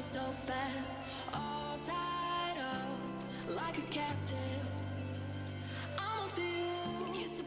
so fast. All tied up like a captive. I'm on to you Used to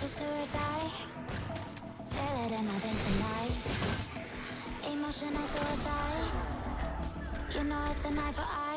Sister or die. Feel it in my veins tonight. Emotional suicide. You know it's a knife for eye.